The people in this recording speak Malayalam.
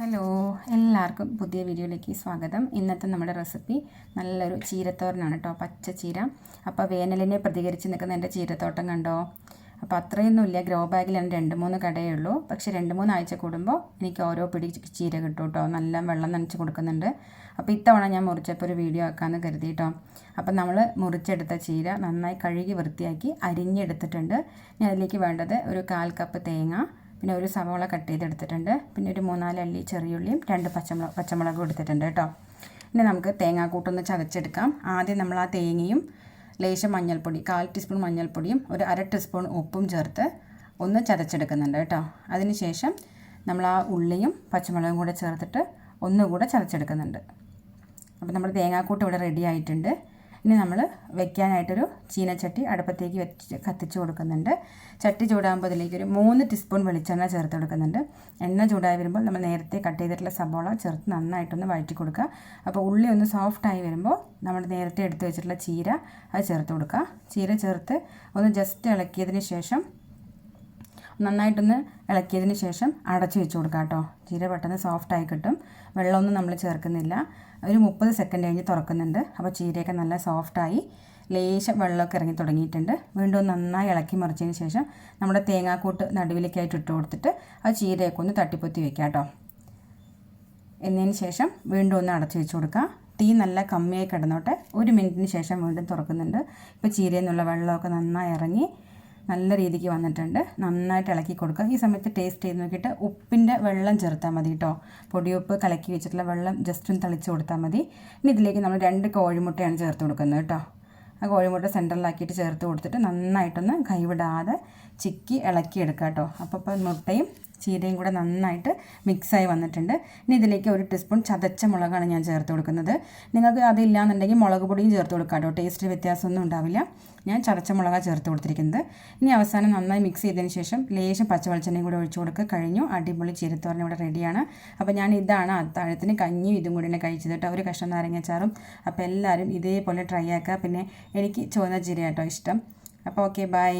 ഹലോ എല്ലാവർക്കും പുതിയ വീഡിയോയിലേക്ക് സ്വാഗതം. ഇന്നത്തെ നമ്മുടെ റെസിപ്പി നല്ലൊരു ചീരത്തോരനാണ് കേട്ടോ പച്ച ചീര. അപ്പോൾ വേനലിനെ പ്രതികരിച്ച് നിൽക്കുന്ന എന്റെ ചീരത്തോട്ടം കണ്ടോ? അപ്പോൾ അത്രയൊന്നുമില്ല ഗ്രോ ബാഗിലാണ് രണ്ട് മൂന്ന് കടയേ ഉള്ളൂ പക്ഷേ രണ്ട് മൂന്ന് ആഴ്ച കൂടുമ്പോൾ എനിക്ക് ഓരോ പിടി ചീര കിട്ടും കേട്ടോ നല്ല വെള്ളം നനച്ച് കൊടുക്കുന്നുണ്ട്. അപ്പോൾ ഇത്തവണ ഞാൻ മുറിച്ചപ്പോൾ ഒരു വീഡിയോ ആക്കാമെന്ന് കരുതി കേട്ടോ അപ്പം നമ്മൾ മുറിച്ചെടുത്ത ചീര നന്നായി കഴുകി വൃത്തിയാക്കി അരിഞ്ഞെടുത്തിട്ടുണ്ട്. ഞാൻ അതിലേക്ക് വേണ്ടത് ഒരു കാൽ കപ്പ് തേങ്ങ പിന്നെ ഒരു സവോള കട്ട് ചെയ്തെടുത്തിട്ടുണ്ട്. പിന്നെ ഒരു മൂന്നാൽ അല്ലി ചെറിയുള്ളിയും രണ്ട് പച്ചമുളക് പച്ചമുളകും എടുത്തിട്ടുണ്ട് കേട്ടോ. ഇനി നമുക്ക് തേങ്ങാക്കൂട്ടൊന്ന് ചതച്ചെടുക്കാം. ആദ്യം നമ്മൾ ആ തേങ്ങയും ലേശം മഞ്ഞൾപ്പൊടി കാൽ ടീസ്പൂൺ മഞ്ഞൾപ്പൊടിയും ഒരു അര ടീസ്പൂൺ ഉപ്പും ചേർത്ത് ഒന്ന് ചതച്ചെടുക്കുന്നുണ്ട് കേട്ടോ. അതിനുശേഷം നമ്മൾ ആ ഉള്ളിയും പച്ചമുളകും കൂടെ ചേർത്തിട്ട് ഒന്നുകൂടെ ചതച്ചെടുക്കുന്നുണ്ട്. അപ്പോൾ നമ്മുടെ തേങ്ങാക്കൂട്ട് ഇവിടെ റെഡി ആയിട്ടുണ്ട്. ഇനി നമ്മൾ വെക്കാനായിട്ടൊരു ചീനച്ചട്ടി അടുപ്പത്തേക്ക് വെച്ച് കത്തിച്ച് കൊടുക്കുന്നുണ്ട്. ചട്ടി ചൂടാകുമ്പോൾ അതിലേക്ക് ഒരു മൂന്ന് ടീസ്പൂൺ വെളിച്ചെണ്ണ ചേർത്ത് കൊടുക്കുന്നുണ്ട്. എണ്ണ ചൂടായി വരുമ്പോൾ നമ്മൾ നേരത്തെ കട്ട് ചെയ്തിട്ടുള്ള സബോള ചേർത്ത് നന്നായിട്ടൊന്ന് വഴറ്റി കൊടുക്കുക. അപ്പോൾ ഉള്ളി ഒന്ന് സോഫ്റ്റായി വരുമ്പോൾ നമ്മൾ നേരത്തെ എടുത്ത് വെച്ചിട്ടുള്ള ചീര അത് ചേർത്ത് കൊടുക്കുക. ചീര ചേർത്ത് ഒന്ന് ജസ്റ്റ് ഇളക്കിയതിന് ശേഷം നന്നായിട്ടൊന്ന് ഇളക്കിയതിന് ശേഷം അടച്ചു വെച്ച് കൊടുക്കാം കേട്ടോ. ജീര പെട്ടെന്ന് സോഫ്റ്റായി കിട്ടും. വെള്ളമൊന്നും നമ്മൾ ചേർക്കുന്നില്ല. ഒരു മുപ്പത് സെക്കൻഡ് കഴിഞ്ഞ് തുറക്കുന്നുണ്ട്. അപ്പോൾ ചീരയൊക്കെ നല്ല സോഫ്റ്റായി ലേശം വെള്ളമൊക്കെ ഇറങ്ങി തുടങ്ങിയിട്ടുണ്ട്. വീണ്ടും നന്നായി ഇളക്കി മറിച്ചതിന് ശേഷം നമ്മുടെ തേങ്ങാക്കൂട്ട് നടുവിലേക്കായിട്ട് ഇട്ട് കൊടുത്തിട്ട് ആ ചീരയൊക്കെ ഒന്ന് തട്ടിപ്പൊത്തി വെക്കാം കേട്ടോ. എന്നതിന് ശേഷം വീണ്ടും ഒന്ന് അടച്ചു വെച്ച് കൊടുക്കുക തീ നല്ല കമ്മിയായി കിടന്നോട്ടെ. ഒരു മിനിറ്റിന് ശേഷം വീണ്ടും തുറക്കുന്നുണ്ട്. ഇപ്പോൾ ചീരയിൽ നിന്നുള്ള വെള്ളമൊക്കെ നന്നായി ഇറങ്ങി. നല്ല രീതിക്ക് വന്നിട്ടുണ്ട്. നന്നായിട്ട് ഇളക്കി കൊടുക്കുക. ഈ സമയത്ത് ടേസ്റ്റ് ചെയ്ത് നോക്കിയിട്ട് ഉപ്പിന്റെ വെള്ളം ചേർത്താൽ മതി കേട്ടോ പൊടിയുപ്പ് കലക്കി വെച്ചിട്ടുള്ള വെള്ളം ജസ്റ്റ് ഒന്ന് തളിച്ച് കൊടുത്താൽ മതി. ഇനി ഇതിലേക്ക് നമ്മൾ രണ്ട് കോഴിമുട്ടയാണ് ചേർത്ത് കൊടുക്കുന്നത് കേട്ടോ ആ കോഴിമുട്ട സെന്ററിലാക്കിയിട്ട് ചേർത്ത് കൊടുത്തിട്ട് നന്നായിട്ടൊന്ന് കൈവിടാതെ ചിക്കി ഇളക്കിയെടുക്കുക കേട്ടോ അപ്പോൾ ഇപ്പോൾ മുട്ടയും ചീരയും കൂടെ നന്നായിട്ട് മിക്സായി വന്നിട്ടുണ്ട്. ഇനി ഇതിലേക്ക് ഒരു ടീസ്പൂൺ ചതച്ച മുളകാണ് ഞാൻ ചേർത്ത് കൊടുക്കുന്നത്. നിങ്ങൾക്ക് അതില്ലാന്നുണ്ടെങ്കിൽ മുളക് പൊടിയും ചേർത്ത് കൊടുക്കാം കേട്ടോ. ടേസ്റ്റ് വ്യത്യാസമൊന്നും ഉണ്ടാവില്ല. ഞാൻ ചതച്ച മുളകാണ് ചേർത്ത് കൊടുത്തിരിക്കുന്നത്. ഇനി അവസാനം നന്നായി മിക്സ് ചെയ്തതിന് ശേഷം ലേശം പച്ചവെളിച്ചെണ്ണയും കൂടെ ഒഴിച്ചു കൊടുക്കുക. കഴിഞ്ഞു. അടിപൊളി ചീരത്തോരൻ ഇവിടെ റെഡിയാണ്. അപ്പോൾ ഞാൻ ഇതാണ് അത്താഴത്തിന് കഞ്ഞിയും ഇതും കൂടി തന്നെ കഴിച്ചത് കേട്ടോ. ഒരു കഷ്ണം നാരങ്ങച്ചാറും അപ്പോൾ എല്ലാവരും ഇതേപോലെ ട്രൈ ആക്കുക. പിന്നെ എനിക്ക് ചുവന്ന ചീര കേട്ടോ ഇഷ്ടം. അപ്പോൾ ഓക്കെ ബൈ.